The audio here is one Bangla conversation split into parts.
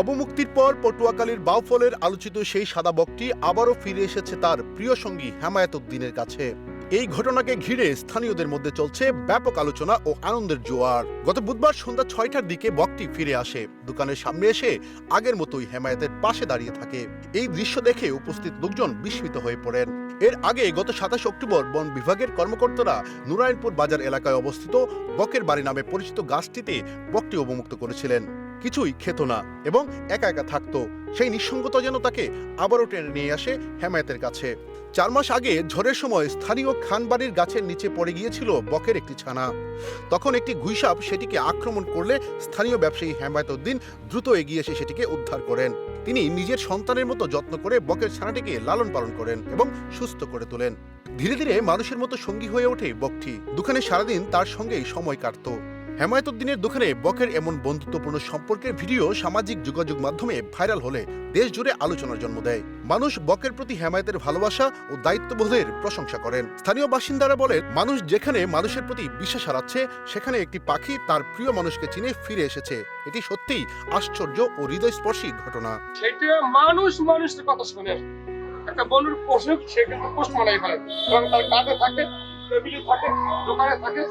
অবমুক্তির পর পটুয়াখালীর বাউফলের আলোচিত সেই সাদা বকটি আবারও ফিরে এসেছে তার প্রিয় সঙ্গী হেমায়ত উদ্দিনের কাছে। এই ঘটনাকে ঘিরে স্থানীয়দের মধ্যে চলছে ব্যাপক আলোচনা ও আনন্দের জোয়ার। গত বুধবার সন্ধ্যা ছয়টার দিকে বকটি ফিরে আসে। দোকানের সামনে এসে আগের মতোই হেমায়তের পাশে দাঁড়িয়ে থাকে। এই দৃশ্য দেখে উপস্থিত লোকজন বিস্মিত হয়ে পড়েন। এর আগে গত সাতাশ অক্টোবর বন বিভাগের কর্মকর্তারা নুরায়ণপুর বাজার এলাকায় অবস্থিত বকের বাড়ি নামে পরিচিত গাছটিতে বকটি অবমুক্ত করেছিলেন। কিছুই খেত না এবং একা একা থাকতো। সেই নিঃসঙ্গতা যেন তাকে আবারও টেনে নিয়ে আসে হেমায়েতের কাছে। চার মাস আগে ঝড়ের সময় স্থানীয় খানবাড়ির গাছের নিচে পড়ে গিয়েছিল বকের একটি ছানা। তখন একটি গুইসাপ সেটিকে আক্রমণ করলে স্থানীয় ব্যবসায়ী হেমায়ত উদ্দিন দ্রুত এগিয়ে এসে সেটিকে উদ্ধার করেন। তিনি নিজের সন্তানের মতো যত্ন করে বকের ছানাটিকে লালন পালন করেন এবং সুস্থ করে তোলেন। ধীরে ধীরে মানুষের মতো সঙ্গী হয়ে ওঠে বকটি। দোকানে সারাদিন তার সঙ্গেই সময় কাটতো। হেমায়তুদ্দিনের দোকানে বকের এমন বন্ধুত্বপূর্ণ সম্পর্কের ভিডিও সামাজিক যোগাযোগ মাধ্যমে ভাইরাল হলে দেশ জুড়ে আলোচনার জন্ম দেয়। মানুষ বকের প্রতি হেমায়তের ভালোবাসা ও দায়িত্ববোধের প্রশংসা করেন। স্থানীয় বাসিন্দারা বলেন, মানুষ যেখানে মানুষের প্রতি বিশ্বাস হারাচ্ছে, সেখানে একটি পাখি তার প্রিয় মানুষকে চিনে ফিরে এসেছে। এটি সত্যিই আশ্চর্য ও হৃদয়স্পর্শী ঘটনা। সেটা মানুষ মানুষের কথা শুনে। একটা বন্ধুর পশু সে কিন্তু পোস্ট মালাই ফেলে এবং তার কাজে থাকে টেবিলে থাকে, দোকানে থাকে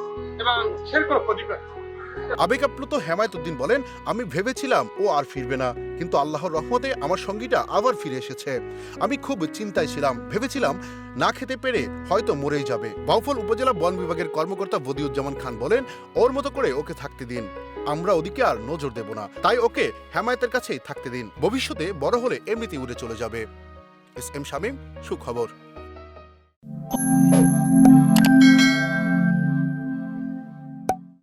এবং সে কোনো ক্ষতি করে। না। আবেগাপ্লুত হেমায়তুদ্দিন বলেন, আমি ভেবেছিলাম ও আর ফিরবে না, কিন্তু আল্লাহর রহমতে আমার সঙ্গীটা আবার ফিরে এসেছে। আমি খুব চিন্তায় ছিলাম, ভেবেছিলাম না খেতে পেরে হয়তো মরেই যাবে। বাউফল উপজেলা বন বিভাগের কর্মকর্তা বদিউজ্জামান খান বলেন, ওর মতো করে ওকে থাকতে দিন। আমরা ওদিকে আর নজর দেব না। তাই ওকে হেমায়তের কাছেই থাকতে দিন। ভবিষ্যতে বড় হলে এমনিতেই উড়ে চলে যাবে। এস এম শামীম, সুখবর।